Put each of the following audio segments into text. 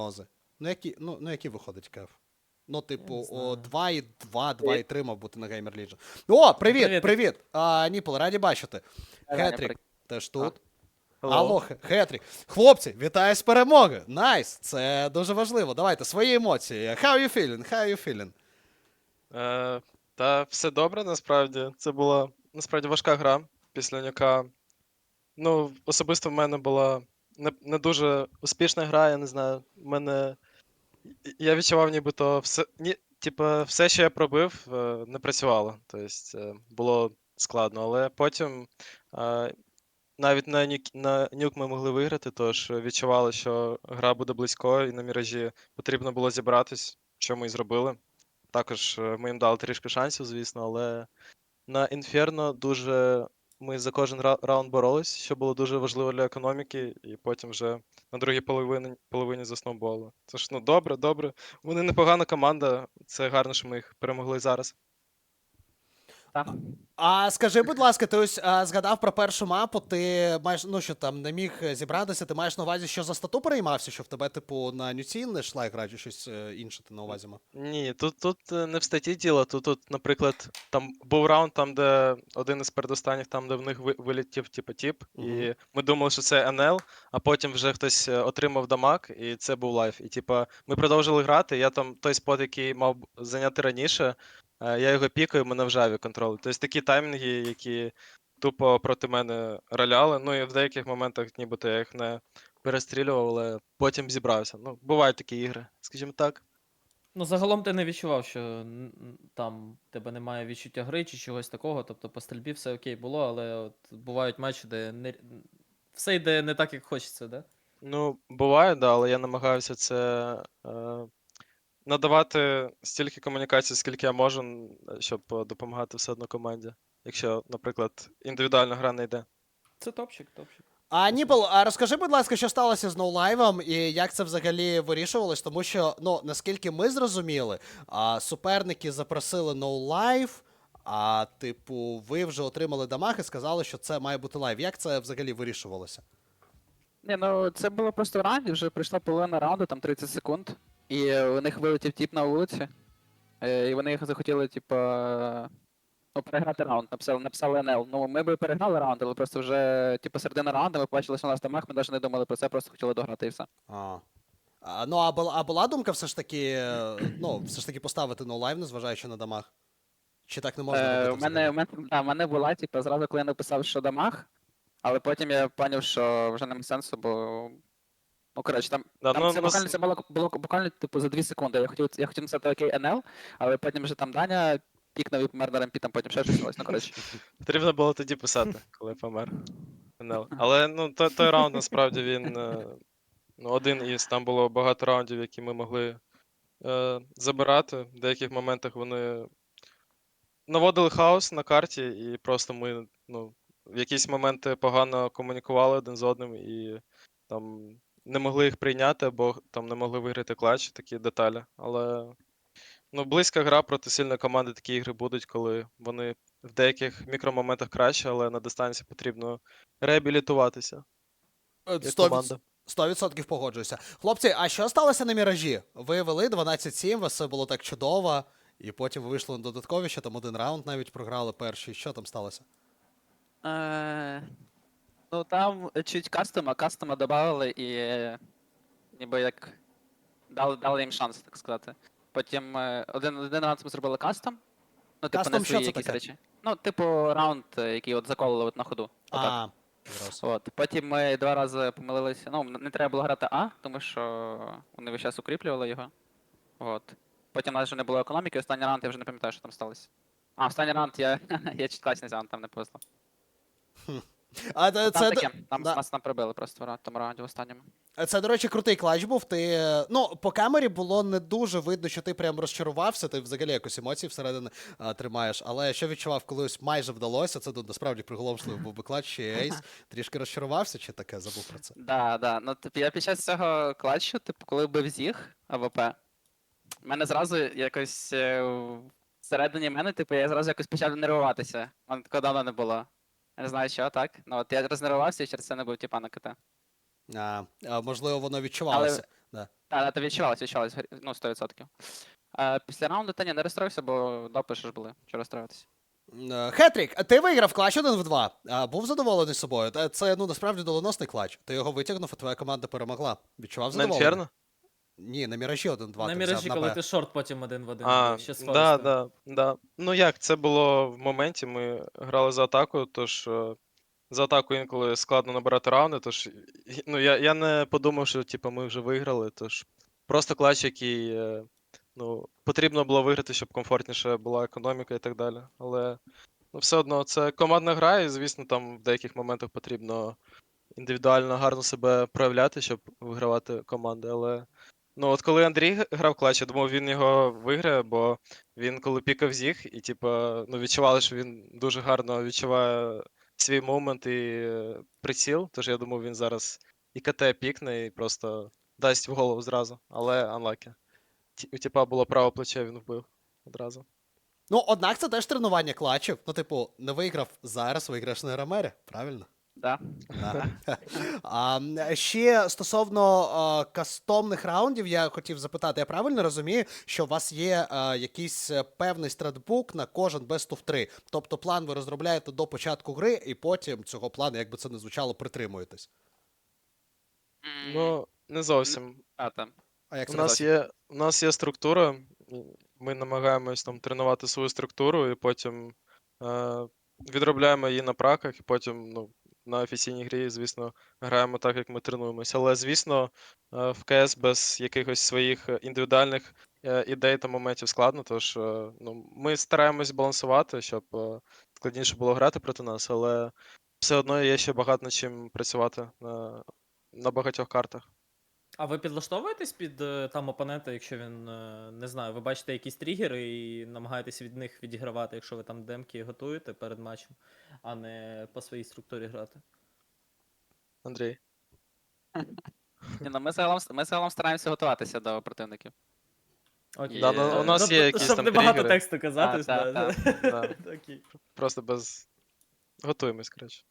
прогнози. Ну які, ну, ну, які виходить кеф? Ну, типу, не о, знаю. 2 і 2, 2 і 3 мав бути на Gamer Legion. О, привіт, привіт! Привіт. А, Ніпл, раді бачити. Хетрік теж тут. Hello. Алло, Хе- Хетрік. Хлопці, вітаю з перемоги! Найс! Це дуже важливо. Давайте свої емоції. How you feeling? How you feeling? Е, та все добре, насправді. Це була насправді важка гра після нюка. Ну, особисто в мене була не, не дуже успішна гра, я не знаю. Мене. Я відчував, нібито все. Ні, типа, все, що я пробив, е, не працювало. Тобто е, було складно. Але потім е, навіть на нюк, на нюк ми могли виграти, тож відчували, що гра буде близько, і на міражі потрібно було зібратись, що ми і зробили. Також ми їм дали трішки шансів, звісно, але на Інферно дуже ми за кожен ра- раунд боролись, що було дуже важливо для економіки, і потім вже на другій половині, половині засноболо. Це ж ну добре, добре. Вони непогана команда. Це гарно, що ми їх перемогли зараз. Так. А скажи, будь ласка, ти ось а, згадав про першу мапу, ти маєш, ну що там, не міг е, зібратися, ти маєш на увазі, що за стату переймався, що в тебе, типу, на нюці не йшла гра чи щось е, інше ти на увазі мав? Ні, тут, тут е, не в статті діло, тут, тут, наприклад, там був раунд, там, де один із передостанніх, там, де в них ви- вилетів типу, тіп, Мгм. і ми думали, що це НЛ, а потім вже хтось е, отримав дамаг, і це був лайф. І типа, ми продовжили грати. Я там той спот, який мав б зайняти раніше, я його пікаю, мене в жаві контролю. Тобто такі таймінги, які тупо проти мене роляли. Ну і в деяких моментах, нібито я їх не перестрілював, але потім зібрався. Ну, бувають такі ігри, скажімо так. Ну, загалом ти не відчував, що там тебе немає відчуття гри чи чогось такого. Тобто по стрільбі все окей було, але от бувають матчі, де не... все йде не так, як хочеться, да? Ну, буває, да, але я намагаюся це е, надавати стільки комунікацій, скільки я можу, щоб е, допомагати все одно команді. Якщо, наприклад, індивідуальна гра не йде. Це топчик, топчик. А Ніпл, а розкажи, будь ласка, що сталося з ноулайвом і як це взагалі вирішувалось? Тому що, ну, наскільки ми зрозуміли, а, суперники запросили ноулайв, а, типу, ви вже отримали дамаг і сказали, що це має бути лайв. Як це взагалі вирішувалося? Ні, ну це було просто в раунді, вже прийшла половина раунду, там 30 секунд, і у них вилетів тіп на вулиці, е, і вони їх захотіли, типа. Ну, переграти раунд, написали, написали НЛ. Ну, ми би переграли раунд, але просто вже, типу, середина раунду, ми побачили, що у нас дамаг, ми навіть не думали про це, просто хотіли дограти і все. А. А, ну, а була, а була думка все ж таки, ну, все ж таки поставити ноулайв, незважаючи на дамаг? Чи так не можна Е, у мене, у мене, да, у мене була, типу, зразу, коли я написав, що дамаг, але потім я поняв, що вже немає сенсу, бо. Ну, коротше, там, Да, там ну, це ну, буквально, це було, було буквально типу за 2 секунди. Я хотів, я хотів написати окей НЛ, але потім вже там Даня пікнув і помер на рампі, там потім ще щось сталося, ну коротше. Потрібно було тоді писати, коли помер. НЛ. Але ну, той, той раунд насправді він е, ну, один із там було багато раундів, які ми могли е, забирати. В деяких моментах вони наводили хаос на карті, і просто ми ну, в якісь моменти погано комунікували один з одним і там не могли їх прийняти, або там не могли виграти клатч, такі деталі. Але ну, близька гра проти сильної команди такі ігри будуть, коли вони в деяких мікромоментах краще, але на дистанції потрібно реабілітуватися. Е, Як сто відс- команда. 100% погоджуюся. Хлопці, а що сталося на міражі? Ви вели 12-7, у вас все було так чудово, і потім ви вийшли на додаткові, що там один раунд навіть програли перший. Що там сталося? Е, ну там чуть кастома, кастома додали і е, ніби як дали, дали їм шанс, так сказати. Потім е, один, один раунд ми зробили кастом. Ну, типу, Кастом не що свої це якісь таке? речі. Ну, типу, раунд, е, який от заколили от на ходу. А. От. Потім ми два рази помилилися. Ну, не треба було грати А, тому що вони весь час укріплювали його. От. Потім у нас вже не було економіки, останній раунд я вже не пам'ятаю, що там сталося. А, останній раунд я, я не взяв, там не повезло. А це, Там це, таке, там да. нас нам прибили просто в ра- тому раунді в останньому. це, до речі, крутий клач був. Ти, ну, по камері було не дуже видно, що ти прям розчарувався, ти взагалі якось емоції всередині а, тримаєш. Але що відчував, коли ось майже вдалося, це ну, насправді приголомшливо був би клач чи ейс. Трішки розчарувався, чи таке забув про це? Да, да. Ну, типу, я під час цього клатчу, типу, коли бив зіг АВП, в мене зразу якось е, в- всередині мене, типу, я зразу якось почав нервуватися. У мене такого давно не було. Я не знаю, що так. Ну, от я рознервувався і через це не був типа на КТ. А, а, можливо, воно відчувалося. Да. Так, це відчувалось, відчувалось, ну, 100%. А, після раунду та ні, не розстроївся, бо допиши ж були. Що розстроюватися? Е, Хетрік, ти виграв клач 1 в 2. А, був задоволений собою. Та Це ну насправді доленосний клач. Ти його витягнув, а твоя команда перемогла. Відчував задоволення? інферно? Ні, на міражі 1 2 На міражі, коли ти шорт потім один в один. А, ще з да, Форестом. да, да. Ну як, це було в моменті, ми грали за атаку, тож е, за атаку інколи складно набирати раунди, тож і- ну, я, я не подумав, що типу, ми вже виграли, тож просто клач, який е, ну, потрібно було виграти, щоб комфортніше була економіка і так далі. Але ну, все одно це командна гра, і звісно, там в деяких моментах потрібно індивідуально гарно себе проявляти, щоб вигравати команди. Але ну, от коли Андрій грав клач, я думав, він його виграє, бо він коли пікав зіг, і типа, ну, відчували, що він дуже гарно відчуває свій момент і е, приціл. Тож я думав, він зараз і КТ пікне і просто дасть в голову зразу. Але unlucky. У типа було право плече, він вбив одразу. Ну, однак це теж тренування клачів. Ну, типу, не виграв зараз, виграєш на Ромері, правильно? Да. Да. А, ще стосовно а, кастомних раундів, я хотів запитати, я правильно розумію, що у вас є а, якийсь е, певний стратбук на кожен best of 3? Тобто план ви розробляєте до початку гри, і потім цього плану, як би це не звучало, притримуєтесь. Ну, не зовсім. А, там. А як У це нас називається? є, у нас є структура, і ми намагаємось там тренувати свою структуру, і потім е, відробляємо її на праках, і потім ну, на офіційній грі, звісно, граємо так, як ми тренуємося. Але, звісно, е, в КС без якихось своїх е, індивідуальних е, ідей та моментів складно. Тож ну, ми стараємось балансувати, щоб складніше було грати проти нас, але все одно є ще багато над чим працювати на, на багатьох картах. А ви підлаштовуєтесь під е, там опонента, якщо він е, не знаю, ви бачите якісь тригери і намагаєтесь від них відігравати, якщо ви там демки готуєте перед матчем, а не по своїй структурі грати. Андрій. Ні, ну, ми, загалом, ми загалом стараємося готуватися до противників. Окей. Да, ну, у нас є якісь щоб там не багато тригери. тексту казати. А, да, та, Да. Окей. Просто без. Готуємось, коротше.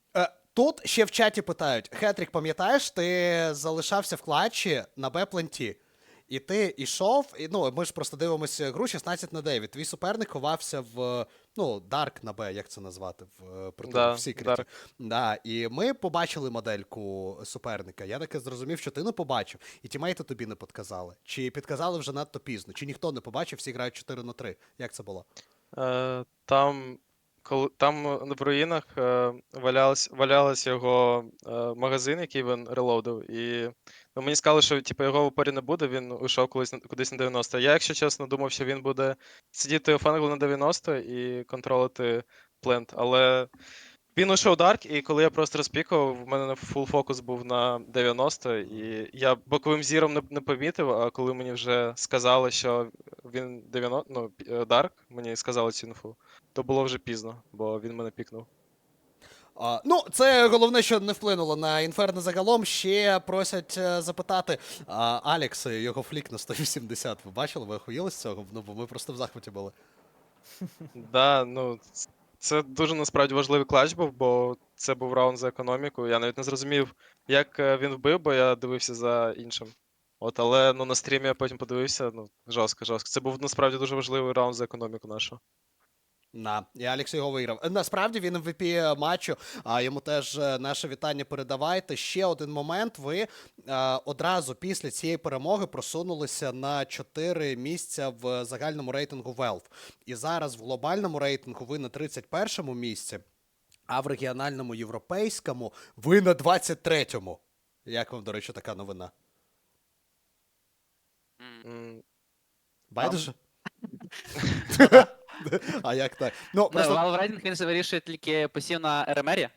Тут ще в чаті питають: Хетрік, пам'ятаєш, ти залишався в клатчі на Б-пленті. І ти йшов, і ну ми ж просто дивимося гру 16 на 9. Твій суперник ховався в ну, Дарк на Б, як це назвати, в, е, Да, в Secret. Да, і ми побачили модельку суперника. Я таки зрозумів, що ти не побачив, і тімейти тобі не підказали. Чи підказали вже надто пізно, чи ніхто не побачив, всі грають 4 на 3. Як це було? Е, там, коли, там е, в руїнах е, валялась, валялась його е, магазин, який він релоудив. І ну, мені сказали, що типу, його в упорі не буде, він уйшов колись кудись на 90. Я, якщо чесно, думав, що він буде сидіти у фангу на 90 і контролити плент. Але він уйшов Дарк, і коли я просто розпікував, в мене фул фокус був на 90, і я боковим зіром не, не помітив, а коли мені вже сказали, що він 90, ну, е, Дарк, мені сказали цю інфу, то було вже пізно, бо він мене пікнув. А, ну, це головне, що не вплинуло на інферно загалом. Ще просять е, запитати а, Алекс, його флік на 180. Ви бачили? Ви охуїли з цього? Ну, бо ми просто в захваті були. Да, ну, ц- це дуже насправді важливий клач був, бо це був раунд за економіку. Я навіть не зрозумів, як е, він вбив, бо я дивився за іншим. От, але ну, на стрімі я потім подивився, ну, жорстко, жорстко. Це був насправді дуже важливий раунд за економіку нашу. На, і Алекс його виграв. Е, Насправді він MVP матчу, а йому теж е, наше вітання передавайте. Ще один момент. Ви е, одразу після цієї перемоги просунулися на 4 місця в загальному рейтингу Valve. І зараз в глобальному рейтингу ви на 31-му місці, а в регіональному європейському ви на 23-му. Як вам, до речі, така новина? Байдуже? А як так? Ну, просто Reading він вирішує тільки посів на РМРі.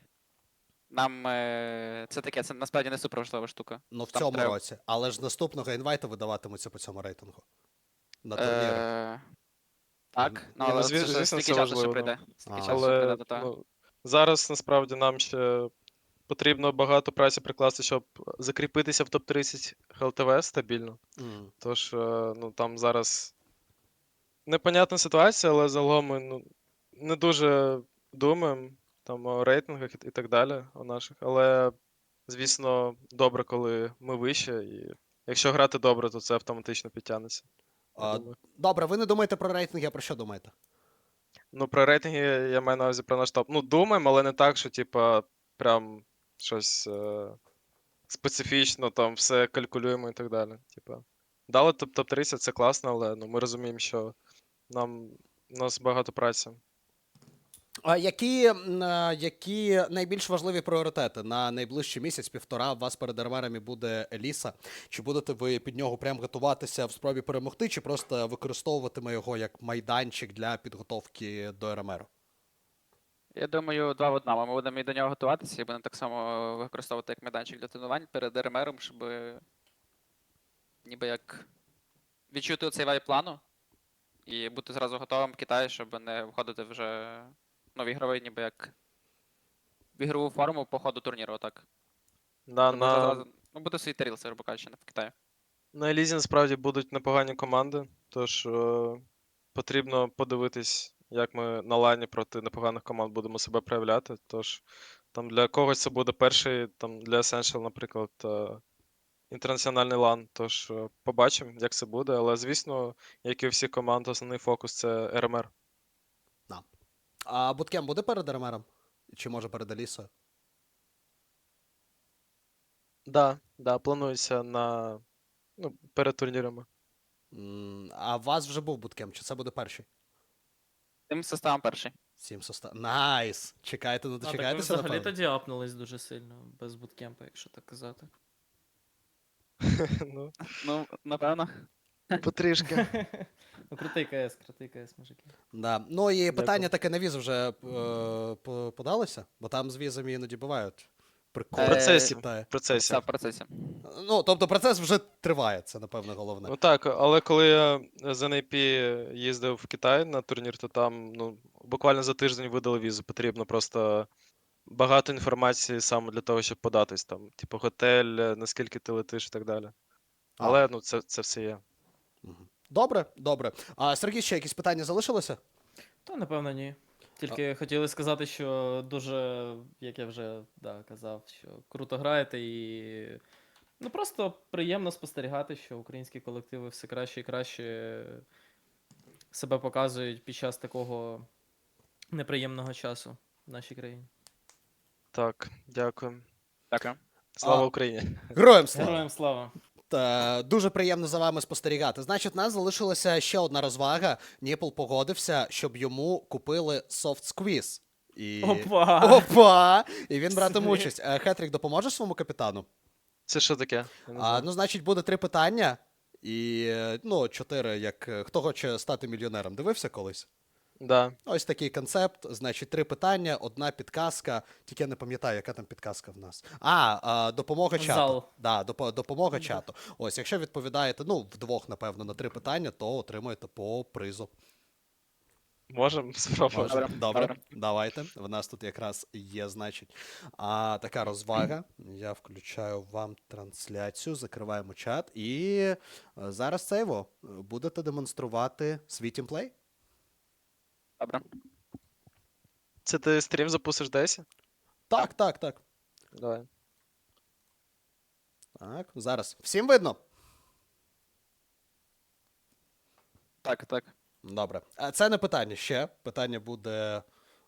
Нам е, це таке, це насправді не супер важлива штука. ну, в там цьому треба- році. Але ж наступного інвайту видаватимуться по цьому рейтингу. На турніри. Е, так, ну, Ні, ну, але зві- це ж звісно, стільки це часу ще важливо, прийде. А. Часу Але прийде до того. ну, зараз насправді нам ще потрібно багато праці прикласти, щоб закріпитися в топ-30 ХЛТВ стабільно. М. Тож, е, ну там зараз непонятна ситуація, але загалом ми ну, не дуже думаємо там о рейтингах і, так далі, о наших. Але, звісно, добре, коли ми вище, і якщо грати добре, то це автоматично підтягнеться. А. Добре, ви не думаєте про рейтинги, а про що думаєте? Ну, про рейтинги я маю на увазі про наш топ. Ну, думаємо, але не так, що, типа, прям щось е- специфічно, там все калькулюємо і так далі. Типа, дали топ топ 30 це класно, але ну, ми розуміємо, що нам у нас багато праці. А які, е, які найбільш важливі пріоритети на найближчий місяць, півтора у вас перед армерами буде Еліса? Чи будете ви під нього прям готуватися в спробі перемогти, чи просто використовуватиме його як майданчик для підготовки до РМРу? Я думаю, два в одному. Ми будемо і до нього готуватися, і будемо так само використовувати як майданчик для тренувань перед РМРом, щоб ніби як відчути цей вайб плану і бути зразу готовим в Китаї, щоб не входити вже ну, в ігровий, ніби як в ігрову форму по ходу турніру, отак. Да, на, зразу, ну, бути свій тарілці, грубо кажучи, в Китаї. на Елізі насправді будуть непогані команди, тож е- потрібно подивитись, як ми на лайні проти непоганих команд будемо себе проявляти. Тож там для когось це буде перший, там для Essential, наприклад, е- інтернаціональний лан. Тож е, побачимо, як це буде. Але, звісно, як і у всіх команд, основний фокус це РМР. А Буткем буде перед РМРом? Чи може перед Елісою? Да, да, планується на ну, перед турнірами. А у вас вже був буткем, чи це буде перший? Тим составом перший. Сім состав. Найс! Чекайте, ну А, так ви дочекайтеся, взагалі напевно. тоді апнулись дуже сильно, без буткемпа, якщо так казати. ну, Ну, напевно. потрішки. ну, крутий КС, крутий КС, мужики. Да. Ну і питання таке на віз вже е, по- подалося, бо там з візами іноді бувають приколи. В процесі. в Китаї. В процесі. Це в процесі. Ну, тобто процес вже триває, це напевно головне. Ну так, але коли я з NAP їздив в Китай на турнір, то там ну, буквально за тиждень видали візу. Потрібно просто багато інформації саме для того, щоб податись там. Типу готель, е, наскільки ти летиш і так далі. А. Але ну, це, це все є. Добре, добре. А Сергій, ще якісь питання залишилося? Та напевно ні. Тільки хотіли сказати, що дуже, як я вже да, казав, що круто граєте і. Ну просто приємно спостерігати, що українські колективи все краще і краще себе показують під час такого неприємного часу в нашій країні. Так, дякую. Дякую. Слава А. Україні! Героям слава! Героям слава! Та, дуже приємно за вами спостерігати. Значить, у нас залишилася ще одна розвага. Ніпл погодився, щоб йому купили soft squeeze. І... Опа! Опа! І він братиме участь. Е, Хетрік, допоможеш своєму капітану? Це що таке? Я не А, знаю. ну, значить, буде три питання. І е, ну, чотири, як е, хто хоче стати мільйонером. Дивився колись? Да. Ось такий концепт. Значить, три питання, одна підказка. Тільки я не пам'ятаю, яка там підказка в нас. А, а допомога чату. Зал. Да, доп- допомога Да. чату. Ось, якщо відповідаєте, ну, вдвох, напевно, на три питання, то отримуєте по призу. Можемо спробувати. Добре, Добре, добре. давайте. В нас тут якраз є, значить, а, така розвага. Я включаю вам трансляцію, закриваємо чат. І е, зараз це його. Будете демонструвати свій тімплей? Добре. Це ти стрім запустиш десь? Так, так, так. Давай. Так, зараз. Всім видно? Так, так. Добре. А Це не питання ще. Питання буде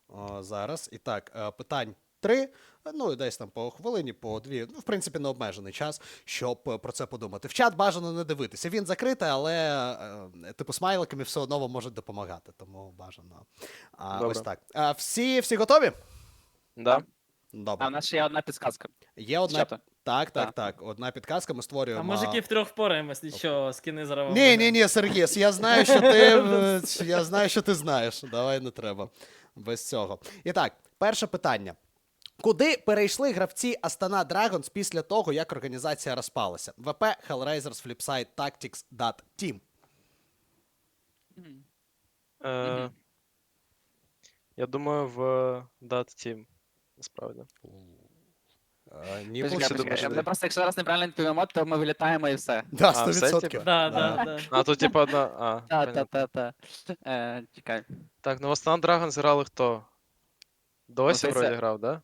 о, зараз. І так, е, питань три. Ну, і десь там по хвилині, по дві. Ну, в принципі, не обмежений час, щоб е, про це подумати. В чат бажано не дивитися. Він закритий, але е, типу смайликами все одно вам можуть допомагати. Тому бажано. А, Добре. ось так. А, всі, всі готові? Да? А в нас ще є одна підсказка. Є одна. чату. Так, так, Так. так. Одна підказка. Ми створюємо. А мужики втрьох впораємось, нічого, скини зараз. Ні, ні, ні, Сергіс, я знаю, що ти е, я знаю, що ти знаєш. Давай не треба без цього. І так, перше питання. Куди перейшли гравці Astana Dragons після того, як організація розпалася? ВП, Hellraisers, Flipside, Tactics, DAT, Team. Е, Я думаю, в Dot Team. Насправді. Е, Ні, Почекай, ще почекай. де? просто, якщо зараз неправильно відповімо, то ми вилітаємо і все. Да, А, все, 100%. типу? Да, Да. да, да. А тут типа одна. А, Та, понятно. та, та, та. Е, Чекай. Так, ну в Astana Dragons грали хто? Досі Ну, це- вроді грав, да?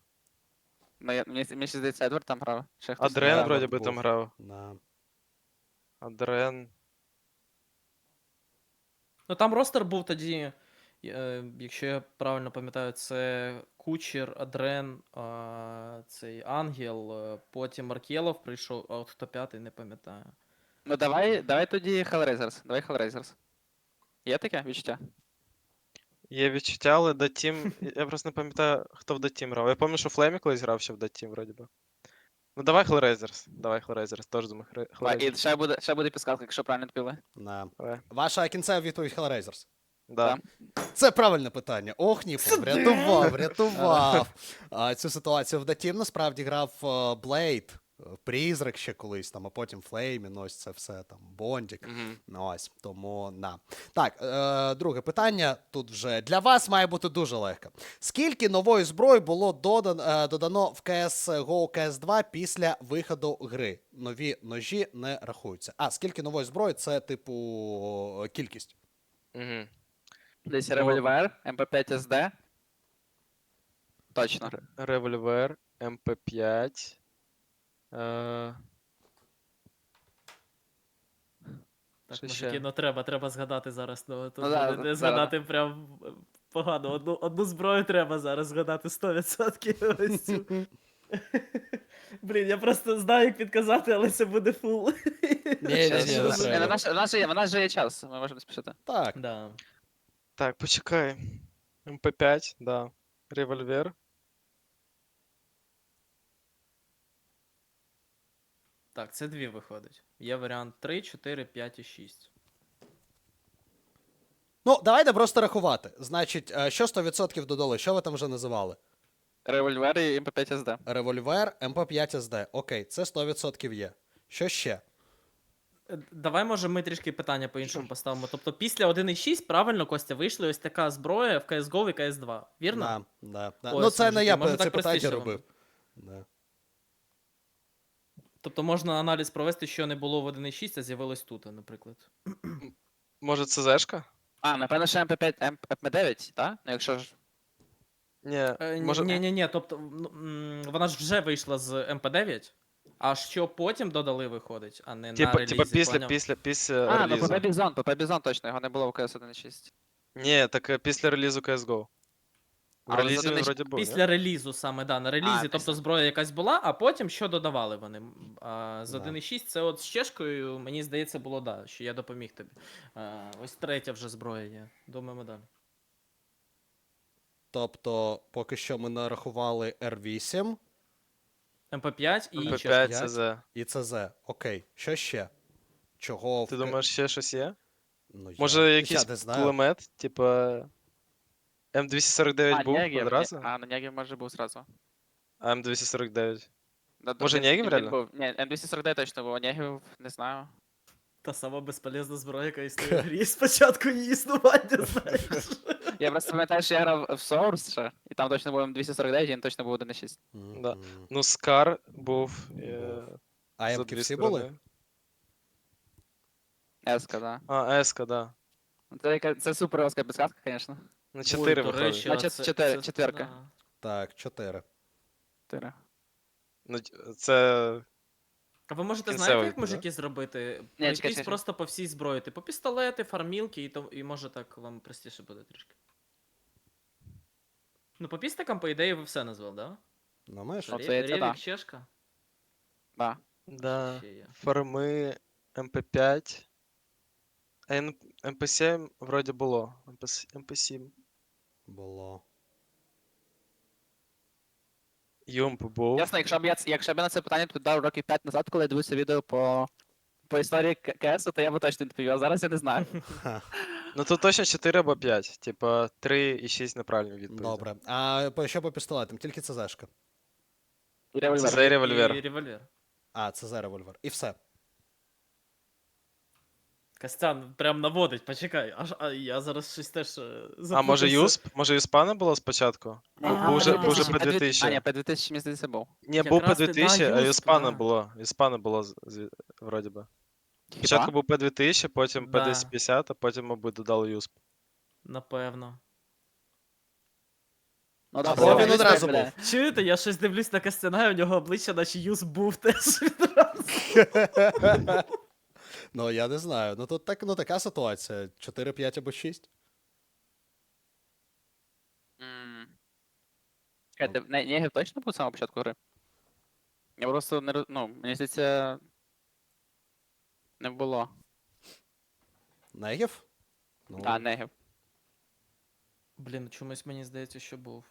Ну, я- Мені мені ще здається, Едвард там грав. Ще хтось Адрен Да, вроді би там грав. Да. Адрен. Ну там ростер був тоді, е, якщо я правильно пам'ятаю, це Кучер, Адрен, а, цей Ангел, е, потім Маркелов прийшов, а от хто п'ятий, не пам'ятаю. Ну давай, давай тоді Hellraisers. Давай Hellraisers. Є таке відчуття? Є відчуття, але Датім. Я просто не пам'ятаю, хто в Датім грав. Я пам'ятаю, що Флемі колись грав ще в Датім, вроді би. Ну давай Hellraisers. Давай Hellraisers, теж думаю. Хре- А, І ще буде, ще буде підсказка, якщо правильно відповіли. На. Давай. Ваша кінцева відповідь Hellraisers. Да. Це правильне питання. Ох, ні, врятував, врятував. А, цю ситуацію в Датім насправді грав Блейд, Призрак ще колись, там, а потім Флеймін, ось це все там, Бондік. Ну, ось, тому на. Так, е, друге питання тут вже для вас має бути дуже легко. Скільки нової зброї було додан, е, додано в CSGO CS2 після виходу гри? Нові ножі не рахуються. А, скільки нової зброї це, типу, кількість. Мгм. Десь Ну, револьвер, МП5 СД. Точно. Револьвер, МП5. Е... Так, Що мужики, ще? ну треба, треба згадати зараз. Ну, тут Ну, да, буде не да. згадати прям погано. Одну, одну зброю треба зараз згадати 100% ось цю. Блін, я просто знаю, як підказати, але це буде фул. Ні, Щас, ні, у не нас- нас- у нас же є- У нас же є час, ми можемо спішити. Так. Да. Так, почекай. МП5, да. Револьвер. Так, це дві виходить. Є варіант 3, 4, 5 і 6. Ну, давайте просто рахувати. Значить, е, що 100% додали? Що ви там вже називали? Револьвер і МП5 СД. Револьвер, МП5 СД. Окей, це 100% є. Що ще? Е, Давай, може, ми трішки питання по-іншому поставимо. Тобто після 1.6, правильно, Костя, вийшла ось така зброя в CSGO і CS2. Вірно? Да, да, да. Ось, ну, це не я може, це так питання простіше робив. Да. Тобто можна аналіз провести, що не було в 1.6, а з'явилось тут, наприклад. Може, ЦЗшка? А, напевно, ще МП5, МП9, так? Ну, якщо ж. Ні, Е, може... Ні, ні, ні, тобто ну, м, вона ж вже вийшла з МП9, а що потім додали, виходить, а не на Типа, релізі, типа після, поняв? після, після А, ну релізу. ПП Бізон, ПП Бізон точно, його не було в КС 1.6. Ні, так е, після релізу CSGO. Релізі за він один- вроді був, ні? Після релізу саме, да, на релізі, тобто після. зброя якась була, а потім що додавали вони. А, з Да. 1.6 це от з чешкою, мені здається, було да, що я допоміг тобі. А, ось третя вже зброя є. Думаємо далі. Тобто, поки що ми нарахували R8 МП5 і МП5. ЦЗ. і ЦЗ. Окей, що ще? Чого Ти в думаєш, ще щось є? Ну, я- Може, я якийсь не знаю. кулемет, типа. М249 А, був Нєгів, одразу? А, ну Нєгів може був зразу. А М249. Да, Може, він- Нєгів він реально? був. Ні, М249 точно був, а Нєгів не знаю. Та сама безполезна зброя, яка існує в грі спочатку її існування, знаєш. Я просто пам'ятаю, що я грав в Source ще, і там точно був М249, і він точно був 1.6. Мгм. Да. Ну, Скар був. е, А за Емки дві всі сторони. були? Еска, да. А, Еска, да. Ну, Це, яка- це супер оска підсказка, звісно. На 4 Ой, до виходить. речі, Значить, оце- чотири- це- четверка. да. Так, 4. Чотири. Ну, це. А ви можете Кінцевий, знаєте, як да? мужики зробити? чекай, Пройтись чекай. просто по всій зброї, типу пістолети, фармілки, і, то, і може так вам простіше буде трішки. Ну, по пістикам, по ідеї, ви все назвали, да? Ну, ми ж. Ну, Рє- це- це Рєвік, да. Чешка? Да. Да. Ще є. Фарми МП5. А МП7 вроді було. МП7. Було. Юмп був. Ясно, якщо б я, ц- якщо б я на це питання відповідав років 5 назад, коли я дивився відео по, по історії КС, то я б точно відповів, а зараз я не знаю. Ну тут точно 4 або 5. Типа 3 і 6 неправильні відповіді. Добре. А по- що по пістолетам? Тільки ЦЗшка. Револьвер. Це револьвер. І револьвер. А, ЦЗ револьвер. І все. Костян прям наводить, почекай. Аж а я зараз щось теж. е, А може. Юсп? Може Юспа не було спочатку? Бу- А, Був же, P2000, був же P2000. P2000. А, ні, P2000, мені здається, був. Ні, був Якраз ти, да, P2000, а Юсп, Юспа не да. було. Юспа не було, з- з- вроді би. Спочатку був P2000, потім Да. P1050, а потім, мабуть, додали Юсп. Напевно. Ну, да, він одразу здається, був. Чуєте, я щось дивлюсь на Костяна, і у нього обличчя, наче Юс був теж відразу. Ну, я не знаю. Ну тут так, ну, така ситуація. 4, 5 або 6. М. Чекайте, не- Негів точно був з самого початку гри? Я просто не роз- ну, мені здається. Не було. Негів? Ну, А, Негів. Блін, чомусь мені здається, що був.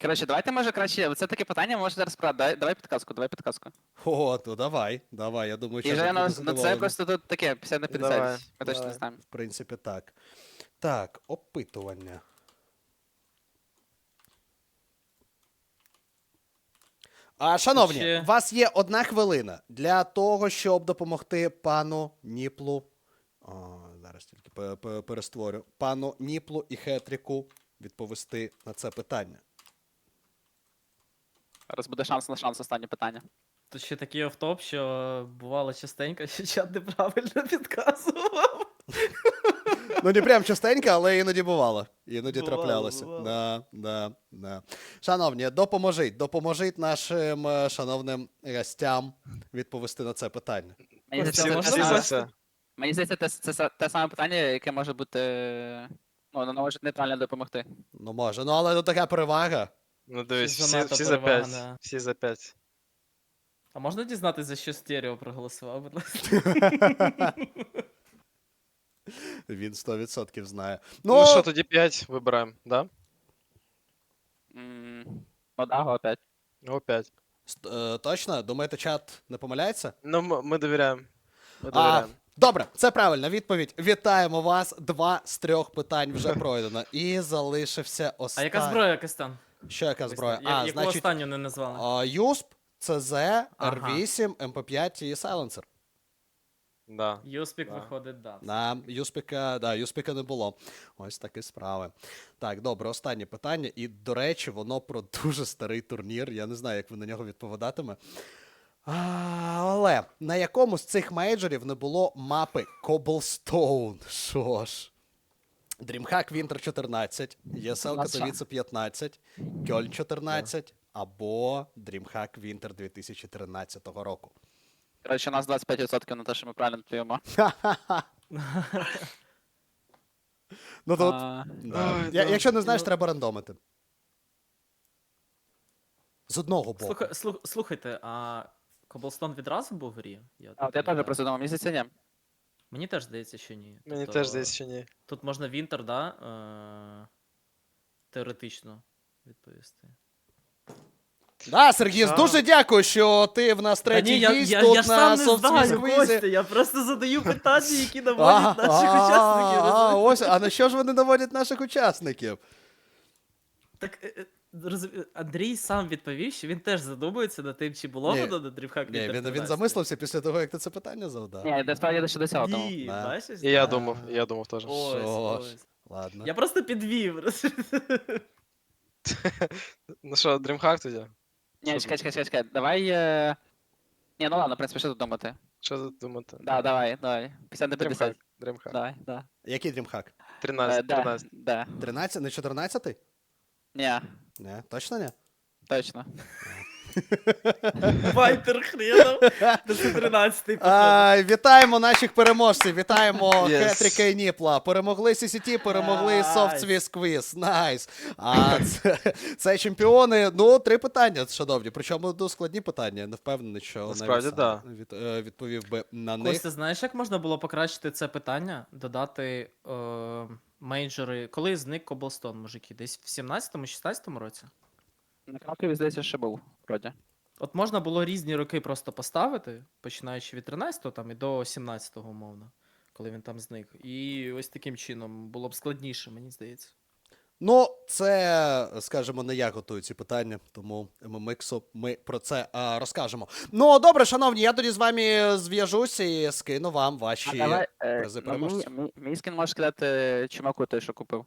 Коротше, давайте може краще. Це таке питання, може зараз про. Давай, давай підказку, давай підказку. О, ну давай, давай, я думаю, І чат вже на, на це просто тут таке 50 на 50. Давай, Ми точно не знаємо. В принципі, так. Так, опитування. А, шановні, Ще- у вас є одна хвилина для того, щоб допомогти пану Ніплу. О, зараз тільки пе- пе- перестворю. Пану Ніплу і Хетріку відповісти на це питання. Зараз буде шанс на шанс останнє питання. Тут ще такий офтоп, що бувало частенько, що чат неправильно підказував. Ну, не прям частенько, але іноді бувало. Іноді Бувало, траплялося. бувало. Да, да, да. Шановні, допоможіть, допоможіть нашим е, шановним гостям відповісти на це питання. Мені Костя, здається, можна це, саме- мені здається, це, це, це те саме питання, яке може бути. Ну, воно може нейтрально допомогти. Ну, може. Ну, але тут така перевага. Ну дивись, Всі всі, занадто всі за перевага, 5. да. Всі за 5. А можна дізнатися, за що стерео проголосував, будь ласка? Він 100% знає. Ну, Ну, що, тоді 5 вибираємо, да? М, опять. О, 5. ст- е, точно? Думаєте, чат не помиляється? Ну, м- ми довіряємо. Ми А, довіряємо. добре, це правильна відповідь. Вітаємо вас. Два з трьох питань вже пройдено. І залишився А останній. яка зброя, Костян? Що яка зброя? Я, а, яку значить, останню не назвали? а, юсп, ЦЗ, Р8, МП5 і сайленсер. Да. Юспік да. виходить, да. На Юспіка, да, Юспіка не було. Ось такі справи. Так, добре, останнє питання. І, до речі, воно про дуже старий турнір. Я не знаю, як ви на нього відповідатиме. А, але на якому з цих мейджорів не було мапи Cobblestone? Що ж? DreamHack Winter 14, ESL Наша. Katowice 15, Кьольн 14 або DreamHack Winter 2013 року. Коротше, у нас 25% на те, що ми правильно відповімо. Ну тут. А, Да. Ой, Я, да. якщо не знаєш, Ну- треба рандомити. З одного боку. Слухай, слух- слухайте, а Cobblestone відразу був в грі? Я, а, от я теж просто думав, мені здається, ні. Мені теж здається, що ні. Мені Тобто, теж здається, що ні. Тут можна Вінтер, да? Е- теоретично відповісти. Да, Сергій, Що? дуже дякую, що ти в нас Та третій ні, я, гість я, тут я ж на сам не знаю, я просто задаю питання, які наводять наших учасників. а, розумієш? ось, а на що ж вони наводять наших учасників? Так, е, е, розумі- Андрій сам відповів, що він теж задумується над тим, чи було Ні, воно до Дрівхак Ні, він, він замислився після того, як ти це питання завдав. Ні, насправді ще до цього тому. Ні, Да. бачиш? І я Да. думав, і я думав теж. Ось, Що ж. ось. Ладно. Я просто підвів. Ну що, DreamHack тоді? Ні, чекай, чекай, чекай, чекай. Давай. Е... Ні, ну ладно, в принципі, що тут думати? Що тут думати? Да, давай, давай. 50 на 50. DreamHack. DreamHack. Давай, да. Який дрімхак? Е, 13, да, 13. да. 13, не 14? Ні, Не, точно не? точно. Вайтер хренов. До 13-й А, вітаємо наших переможців. Вітаємо Yes. Хетріка і Ніпла. Перемогли CCT, перемогли Найс. Soft Quiz. Найс. А це, це чемпіони. Ну, три питання, шановні. Причому ну, складні питання. Не впевнений, що Насправді, навіть да. від, е, відповів би на них. Костя, знаєш, як можна було покращити це питання? Додати е, мейджори. Коли зник Коблстон, мужики? Десь в 17-16 році? На Кракові, здається, ще був, вроді. От можна було різні роки просто поставити, починаючи від 13-го там і до 17-го, умовно, коли він там зник. І ось таким чином було б складніше, мені здається. Ну, це, скажімо, не я готую ці питання, тому ММХу ми про це а, розкажемо. Ну, добре, шановні, я тоді з вами зв'яжуся і скину вам А ваші. давай, е, призи мій, переможців. мій, мій скін може сказати чумаку той, що купив.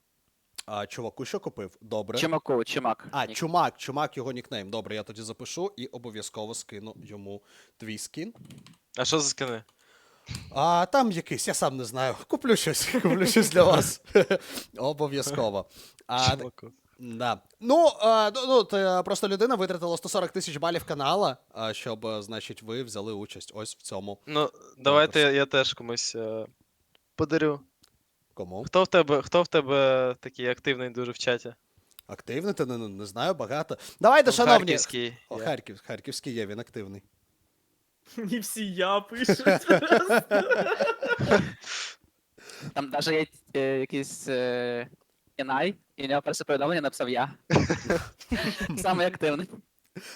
А, чуваку, що купив? Добре. Чумаку, чумак. А, Нік. чумак, чумак його нікнейм. Добре, я тоді запишу і обов'язково скину йому твій скін. А що за скини? А там якийсь, я сам не знаю. Куплю щось, куплю щось для вас. Обов'язково. А, Чуваку. Да. Ну, е, ну, ну, ти, просто людина витратила 140 тисяч балів канала, е, щоб, е, значить, ви взяли участь ось в цьому. Ну, давайте я, я теж комусь е, подарю. Кому? Хто в тебе, хто в тебе такий активний дуже в чаті? Активний, ти не, не знаю, багато. Давайте, Ну, шановні. Харківський. О, є. Харків, Харківський є, він активний. І всі я пишуть. Там навіть є е, якийсь е, Інай, і в нього перше повідомлення написав я. Самий активний.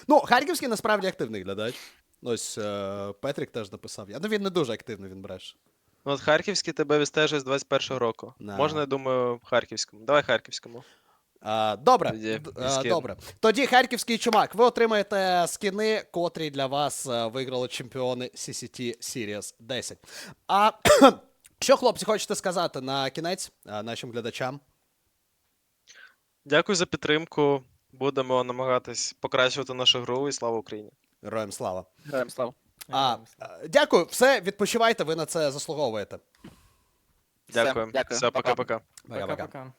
Ну, Харківський насправді активний глядач. Ось е, Петрік теж написав. Я. Ну він не дуже активний, він бреше. Ну, от Харківський тебе відстежує з 21-го року. Да. Можна, я думаю, Харківському. Давай Харківському. А, добре, Тоді д- а, добре. Тоді харківський чумак. Ви отримаєте скіни, котрі для вас е, виграли чемпіони CCT Series 10. А що, хлопці, хочете сказати на кінець е, нашим глядачам? Дякую за підтримку. Будемо намагатись покращувати нашу гру і слава Україні. Героям слава. Героям слава. А, е, дякую, все, відпочивайте, ви на це заслуговуєте. Все, Дякую. дякую. Все. Пока-пока. Пока-пока.